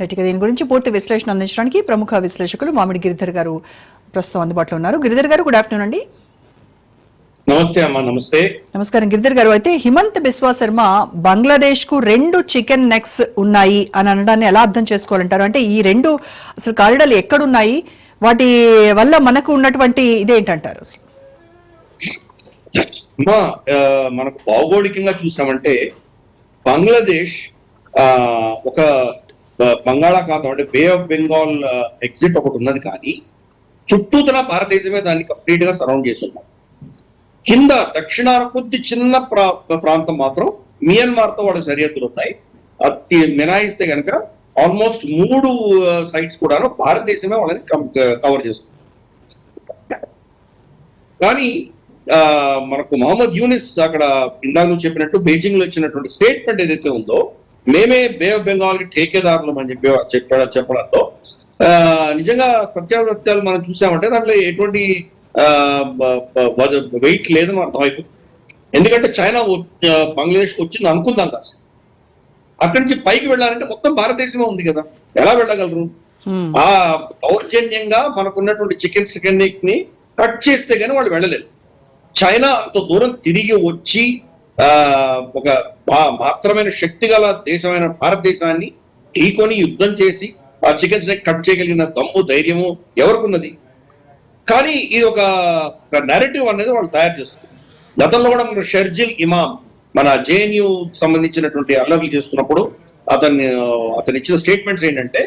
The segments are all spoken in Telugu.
రైట్ ఇక దీని గురించి పూర్తి విశ్లేషణ అందించడానికి ప్రముఖ విశ్లేషకులు మామిడి గిరిధర్ గారు ప్రస్తుతం అందుబాటులో ఉన్నారు. గిరిధర్ గారు గుడ్ ఆఫ్టర్నూన్ అండి. నమస్తే అమ్మా నమస్తే. నమస్కారం. గిరిధర్ గారు అయితే హిమంత్ బిస్వా శర్మ బంగ్లాదేశ్కు రెండు చికెన్ నెక్స్ ఉన్నాయి అని అనడాన్ని ఎలా అర్థం చేసుకోవాలంటారు? అంటే ఈ రెండు అసలు కారిడార్లు ఎక్కడున్నాయి? వాటి వల్ల మనకు ఉన్నటువంటి ఇదేంటంటారు అసలు? మనకు భౌగోళికంగా చూసామంటే బంగ్లాదేశ్ ఒక బంగాళాఖాతం అంటే బే ఆఫ్ బెంగాల్ ఎగ్జిట్ ఒకటి ఉన్నది కానీ చుట్టూతల భారతదేశమే దాన్ని కంప్లీట్గా సరౌండ్ చేసి ఉన్నాం కింద దక్షిణాన కొద్ది చిన్న ప్రా ప్రాంతం మాత్రం మియన్మార్తో వాళ్ళ సరిహద్దులు ఉన్నాయి. అది మినాయిస్తే కనుక ఆల్మోస్ట్ మూడు సైట్స్ కూడా భారతదేశమే వాళ్ళని కవర్ చేస్తుంది. కానీ మనకు మహమ్మద్ యూనిస్ అక్కడ ఇందాక నువ్వు చెప్పినట్టు బీజింగ్లో ఇచ్చినటువంటి స్టేట్మెంట్ ఏదైతే ఉందో మేమే బే ఆఫ్ బెంగాల్కి ఠేకేదారులం అని చెప్పి చెప్ప చెప్పడంతో నిజంగా సత్యాలు సత్యాలు మనం చూసామంటే దాంట్లో ఎటువంటి వెయిట్ లేదని అర్థమైపోతుంది ఎందుకంటే చైనా బంగ్లాదేశ్ వచ్చింది అనుకుందాం కాదు అక్కడి నుంచి పైకి వెళ్ళాలంటే మొత్తం భారతదేశమే ఉంది కదా. ఎలా వెళ్ళగలరు. ఆ దౌర్జన్యంగా మనకున్నటువంటి చికెన్ చికెన్ని కట్ చేస్తే గానీ వాళ్ళు వెళ్ళలేరు చైనా అంత దూరం తిరిగి వచ్చి ఒక మాత్రమైన శక్తి గల దేశమైన భారతదేశాన్ని ఢీకొని యుద్ధం చేసి ఆ చికెన్ని కట్ చేయగలిగిన దమ్ము ధైర్యము ఎవరికున్నది? కానీ ఇది ఒక నెరేటివ్ అనేది వాళ్ళు తయారు చేస్తారు గతంలో కూడా మన షర్జిల్ ఇమామ్ మన జేఎన్యు సంబంధించినటువంటి అల్లర్లు చేస్తున్నప్పుడు అతన్ని అతను ఇచ్చిన స్టేట్మెంట్స్ ఏంటంటే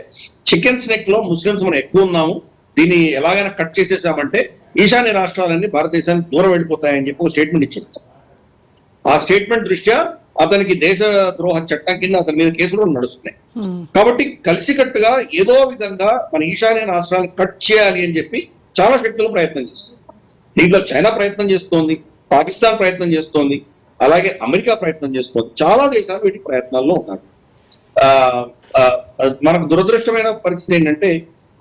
చికెన్ స్నెక్లో ముస్లిమ్స్ మనం ఎక్కువ ఉన్నాము దీన్ని ఎలాగైనా కట్ చేసేసామంటే ఈశాన్య రాష్ట్రాలన్నీ భారతదేశానికి దూరం వెళ్ళిపోతాయని చెప్పి ఒక స్టేట్మెంట్ ఇచ్చింది. ఆ స్టేట్మెంట్ దృష్ట్యా అతనికి దేశ ద్రోహ చట్టం కింద అతని మీద కేసులు నడుస్తున్నాయి. హ్మ్. కాబట్టి కలిసికట్టుగా ఏదో విధంగా మన ఈశాన్య రాష్ట్రాలను కట్ చేయాలి అని చెప్పి చాలా శక్తులు ప్రయత్నం చేస్తుంది దీంట్లో చైనా ప్రయత్నం చేస్తోంది పాకిస్తాన్ ప్రయత్నం చేస్తోంది అలాగే అమెరికా ప్రయత్నం చేస్తోంది. చాలా దేశాలు వీటి ప్రయత్నాల్లో ఉన్నారు. మనకు దురదృష్టమైన పరిస్థితి ఏంటంటే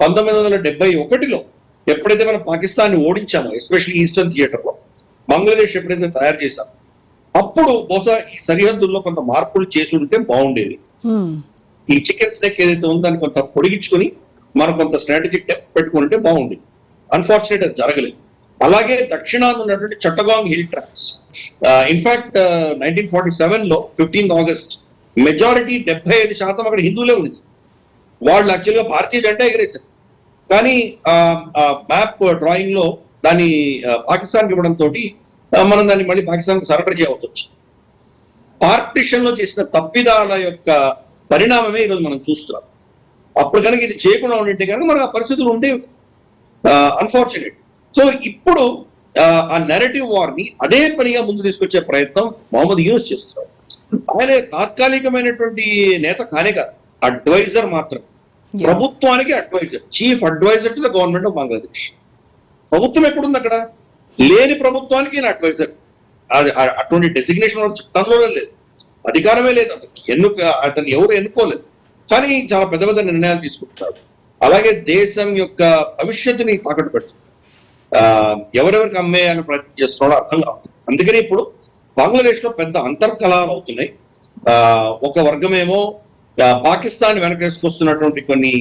పంతొమ్మిది వందల డెబ్బై ఒకటిలో ఎప్పుడైతే మనం పాకిస్తాన్ని ఓడించామో ఎస్పెషల్లీ ఈస్టర్న్ థియేటర్లో బంగ్లాదేశ్ ఎప్పుడైతే తయారు చేశామో అప్పుడు బహుశా ఈ సరిహద్దుల్లో కొంత మార్పులు చేసి ఉంటే బాగుండేది. ఈ చికెన్ స్నెక్ ఏదైతే ఉందో దాన్ని కొంత పొడిగించుకొని మనం కొంత స్ట్రాటజిక్ డెప్ పెట్టుకుంటే బాగుండేది. అన్ఫార్చునేట్ అది జరగలేదు. అలాగే దక్షిణాన ఉన్నటువంటి Chittagong hill tracts in fact nineteen forty సెవెన్లో ఫిఫ్టీన్త్ ఆగస్ట్ మెజారిటీ డెబ్బై ఐదు శాతం అక్కడ హిందువులే ఉంది వాళ్ళు యాక్చువల్గా భారతీయ జెండా ఎగరేశారు. కానీ మ్యాప్ డ్రాయింగ్లో దాన్ని పాకిస్తాన్ ఇవ్వడం తోటి మనం దాన్ని మళ్ళీ పాకిస్తాన్ సరెండర్ చేయవలసి వచ్చింది. పార్టిషన్లో చేసిన తప్పిదాల యొక్క పరిణామమే ఈరోజు మనం చూస్తున్నాం. అప్పుడు కనుక ఇది చేయకుండా ఉండింటే కనుక మనకు ఆ పరిస్థితులు ఉండే అన్ఫార్చునేట్ సో ఇప్పుడు ఆ, నెరటివ్ వార్ని అదే పనిగా ముందు తీసుకొచ్చే ప్రయత్నం మొహమ్మద్ యూస్ చేస్తున్నారు ఆయన తాత్కాలికమైనటువంటి నేత కానే కాదు అడ్వైజర్ మాత్రం. ప్రభుత్వానికి adviser chief adviser to the government of Bangladesh ప్రభుత్వం ఎక్కడుంది అక్కడ? లేని ప్రభుత్వానికి ఈయన అడ్వైజర్ అది అటువంటి డెసిగ్నేషన్ వాళ్ళ చట్టంలోనే లేదు. అధికారమే లేదు అతనికి. ఎన్నుక అతన్ని ఎవరు ఎన్నుకోలేదు. కానీ చాలా పెద్ద పెద్ద నిర్ణయాలు తీసుకుంటున్నారు. అలాగే దేశం యొక్క భవిష్యత్తుని తాకట్టు పెడుతుంది ఎవరెవరికి అమ్మేయాలని ప్రయత్నం చేస్తున్నాడో అర్థం కాదు అందుకని ఇప్పుడు బంగ్లాదేశ్లో పెద్ద అంతర్కలాలు అవుతున్నాయి. ఒక వర్గమేమో పాకిస్తాన్ వెనకేసుకొస్తున్నటువంటి కొన్ని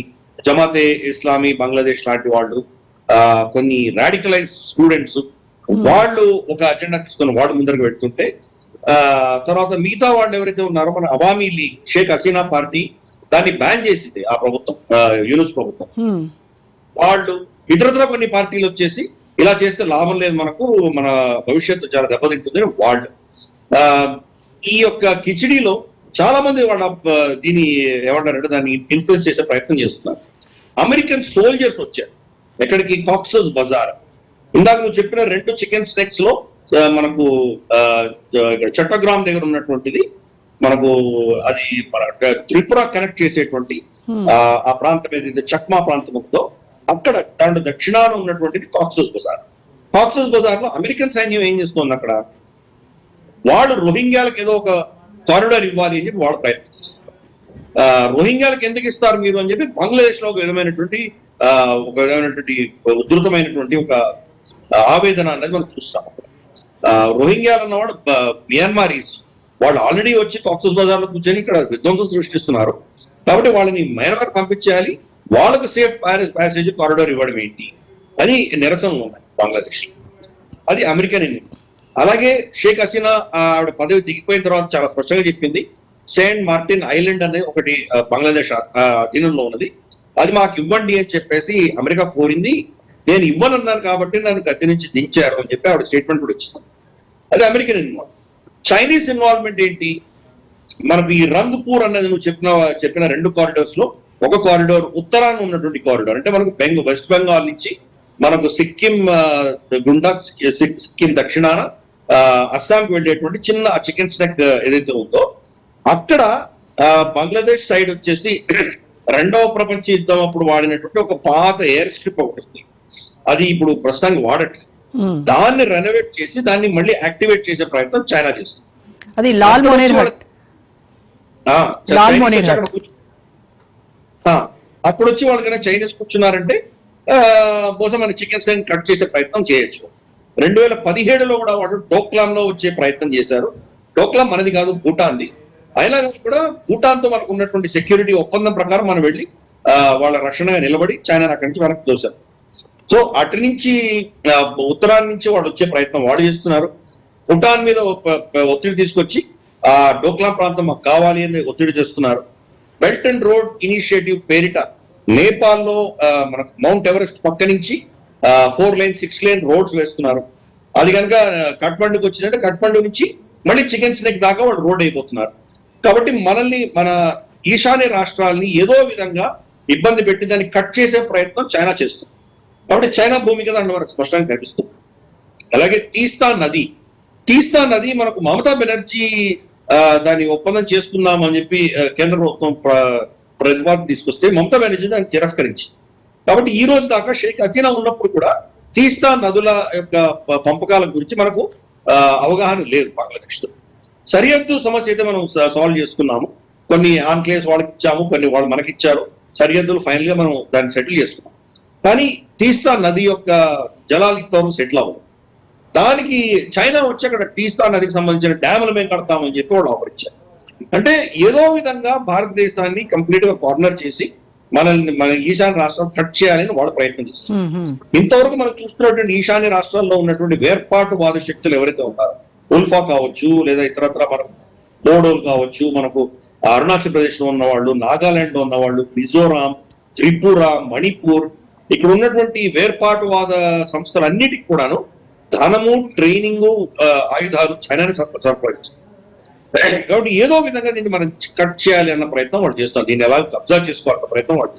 జమాతే ఇస్లామీ బంగ్లాదేశ్ లాంటి వాళ్ళు కొన్ని రాడికలైజ్ స్టూడెంట్స్ వాళ్ళు ఒక అజెండా తీసుకొని వాళ్ళు ముందరకు పెడుతుంటే ఆ తర్వాత మిగతా వాళ్ళు ఎవరైతే ఉన్నారో మన అవామీ లీగ్ షేక్ హసీనా పార్టీ దాన్ని బ్యాన్ చేసింది ఆ ప్రభుత్వం యూనుస్ ప్రభుత్వం. వాళ్ళు ఇతరత్ర కొన్ని పార్టీలు వచ్చేసి ఇలా చేస్తే లాభం లేదు మనకు మన భవిష్యత్తు చాలా దెబ్బతింటుంది వాళ్ళు. ఆ, ఈ యొక్క కిచిడీలో చాలా మంది వాళ్ళ దీన్ని ఏమంటారంటే దాన్ని ఇన్ఫ్లుయెన్స్ చేసే ప్రయత్నం చేస్తున్నారు. అమెరికన్ సోల్జర్స్ వచ్చారు. ఎక్కడికి? కాక్సస్ బజార్ ఇందాక నువ్వు చెప్పిన రెండు చికెన్ స్నెక్స్లో మనకు చట్టగ్రామ్ దగ్గర ఉన్నటువంటిది మనకు అది త్రిపుర కనెక్ట్ చేసేటువంటి ఆ, ప్రాంతం ఏదైతే చక్మా ప్రాంతం ఉందో అక్కడ దాంట్లో దక్షిణాన ఉన్నటువంటిది కాక్సస్ బజార్ కాక్సస్ బజార్లో అమెరికన్ సైన్యం ఏం చేస్తుంది అక్కడ? వాళ్ళు రోహింగ్యాలకు ఏదో ఒక కారిడార్ ఇవ్వాలి అని చెప్పి వాళ్ళు ప్రయత్నం చేస్తారు ఆ, రోహింగ్యాలకు ఎందుకు ఇస్తారు మీరు అని చెప్పి బంగ్లాదేశ్లో ఒక విధమైనటువంటి ఆ, ఒక విధమైనటువంటి ఉధృతమైనటువంటి ఒక ఆవేదన అనేది మనం చూస్తాం రోహింగ్యాలు అన్నవాడు మియాన్మారీస్ వాళ్ళు ఆల్రెడీ వచ్చి కాక్సస్ బజార్లో కూర్చొని ఇక్కడ విధ్వంసం సృష్టిస్తున్నారు. కాబట్టి వాళ్ళని మయన్మార్ పంపించేయాలి. వాళ్ళకు సేఫ్ ప్యాసేజ్ కారిడోర్ ఇవ్వడం ఏంటి? అని నిరసనలు ఉన్నాయి బంగ్లాదేశ్ అది అమెరికన్ ఎన్ని అలాగే షేక్ హసీనా ఆవిడ పదవి దిగిపోయిన తర్వాత చాలా స్పష్టంగా చెప్పింది సెయింట్ మార్టిన్ ఐలాండ్ అనే ఒకటి బంగ్లాదేశ్ ఆ- అధీనంలో ఉన్నది. అది మాకు ఇవ్వండి అని చెప్పేసి అమెరికా కోరింది. నేను ఇవ్వనన్నాను కాబట్టి నన్ను గద్దె నుంచి దించారు అని చెప్పి ఆవిడ స్టేట్మెంట్ కూడా ఇచ్చింది. అది అమెరికన్ ఇన్వాల్వ్ చైనీస్ ఇన్వాల్వ్మెంట్ ఏంటి? మనకు ఈ రంగ్పూర్ అన్నది నువ్వు చెప్పిన చెప్పిన రెండు కారిడోర్స్లో ఒక కారిడోర్ ఉత్తరాన ఉన్నటువంటి కారిడోర్ అంటే మనకు బెంగ వెస్ట్ బెంగాల్ నుంచి మనకు సిక్కిం గుండా సిక్కిం దక్షిణాన అస్సాంకి వెళ్ళేటువంటి చిన్న చికెన్ స్నాక్ ఏదైతే ఉందో అక్కడ బంగ్లాదేశ్ సైడ్ వచ్చేసి రెండవ ప్రపంచ యుద్ధం అప్పుడు వాడినటువంటి ఒక పాత ఎయిర్ స్ట్రిప్ ఒకటి ఉంది. అది ఇప్పుడు ప్రస్తుతానికి వాడట్లేదు. మ్మ్. దాన్ని రెనోవేట్ చేసి దాన్ని మళ్ళీ యాక్టివేట్ చేసే ప్రయత్నం చైనా చేస్తుంది. అది లాల్ అక్కడ మోనేర్ వచ్చి ఆ, లాల్ చైనీస్ మోనేర్ అప్పుడు వచ్చి కూర్చున్నారంటే బహుశా మన చికెన్ సైన్ కట్ చేసే ప్రయత్నం చేయొచ్చు. రెండు వేల పదిహేడులో కూడా వాడు డోక్లాం లో వచ్చే ప్రయత్నం చేశారు. డోక్లాం మనది కాదు భూటాన్ది. అయినా కానీ కూడా భూటాన్తో మనకు ఉన్నటువంటి సెక్యూరిటీ ఒప్పందం ప్రకారం మనం వెళ్ళి వాళ్ళ రక్షణగా నిలబడి చైనా అక్కడి నుంచి వెనక్కి తోశారు. సో అటు నుంచి ఆ, ఉత్తరాన్ని నుంచి వాడు వచ్చే ప్రయత్నం వాడు చేస్తున్నారు. భూటాన్ మీద ఒత్తిడి తీసుకొచ్చి ఆ డోక్లా ప్రాంతం మాకు కావాలి అని ఒత్తిడి చేస్తున్నారు. బెల్ట్ అండ్ రోడ్ ఇనిషియేటివ్ పేరిట నేపాల్లో మనకు మౌంట్ ఎవరెస్ట్ పక్క నుంచి four lane six lane roads వేస్తున్నారు. అది కనుక కట్మండుకి వచ్చిందంటే కట్మండు నుంచి మళ్ళీ చికెన్ స్నేక్ దాకా వాళ్ళు రోడ్ అయిపోతున్నారు. కాబట్టి మనల్ని మన ఈశాన్య రాష్ట్రాలని ఏదో విధంగా ఇబ్బంది పెట్టి దాన్ని కట్ చేసే ప్రయత్నం చైనా చేస్తుంది. కాబట్టి చైనా భూమిక దాంట్లో మనకు స్పష్టంగా కనిపిస్తుంది. అలాగే తీస్తా నది. తీస్తా నది మనకు మమతా బెనర్జీ దాన్ని ఒప్పందం చేసుకుందాం అని చెప్పి కేంద్ర ప్రభుత్వం ప్రతిపాదన తీసుకొస్తే మమతా బెనర్జీ దాన్ని తిరస్కరించి కాబట్టి ఈ రోజు దాకా షేక్ హసీనా ఉన్నప్పుడు కూడా తీస్తా నదుల యొక్క పంపకాల గురించి మనకు ఆ, అవగాహన లేదు బంగ్లాదేశ్ సరిహద్దు సమస్య అయితే మనం సాల్వ్ చేసుకున్నాము. కొన్ని ఆన్క్లేవ్స్ వాళ్ళకి ఇచ్చాము కొన్ని వాళ్ళు మనకి ఇచ్చారు సరిహద్దులు ఫైనల్గా మనం దాన్ని సెటిల్ చేసుకున్నాం. కానీ తీస్తా నది యొక్క జలాలు ఇంతవరకు సెటిల్ అవ్వదు దానికి చైనా వచ్చి అక్కడ తీస్తా నదికి సంబంధించిన డ్యాములు మేము కడతామని చెప్పి వాళ్ళు ఆఫర్ ఇచ్చారు. అంటే ఏదో విధంగా భారతదేశాన్ని కంప్లీట్గా కార్నర్ చేసి మనల్ని మన ఈశాన్య రాష్ట్రాలు కట్ చేయాలని వాళ్ళు ప్రయత్నం చేస్తారు. ఇంతవరకు మనం చూస్తున్నటువంటి ఈశాన్య రాష్ట్రాల్లో ఉన్నటువంటి వేర్పాటువాద శక్తులు ఎవరైతే ఉంటారో ఉల్ఫా కావచ్చు లేదా ఇతరత్ర మనకు బోడోలు కావచ్చు మనకు అరుణాచల్ ప్రదేశ్లో ఉన్న వాళ్ళు నాగాలాండ్లో ఉన్న వాళ్ళు మిజోరాం త్రిపుర మణిపూర్ ఇక్కడ ఉన్నటువంటి వేర్పాటువాద సంస్థలన్నిటికి కూడాను ధనము ట్రైనింగ్ ఆయుధాలు చైనాని సరఫరాచ్చు కాబట్టి ఏదో విధంగా దీన్ని మనం కట్ చేయాలి అన్న ప్రయత్నం వాళ్ళు చేస్తారు దీన్ని ఎలా కబ్జా చేసుకోవాలన్న ప్రయత్నం వాళ్ళు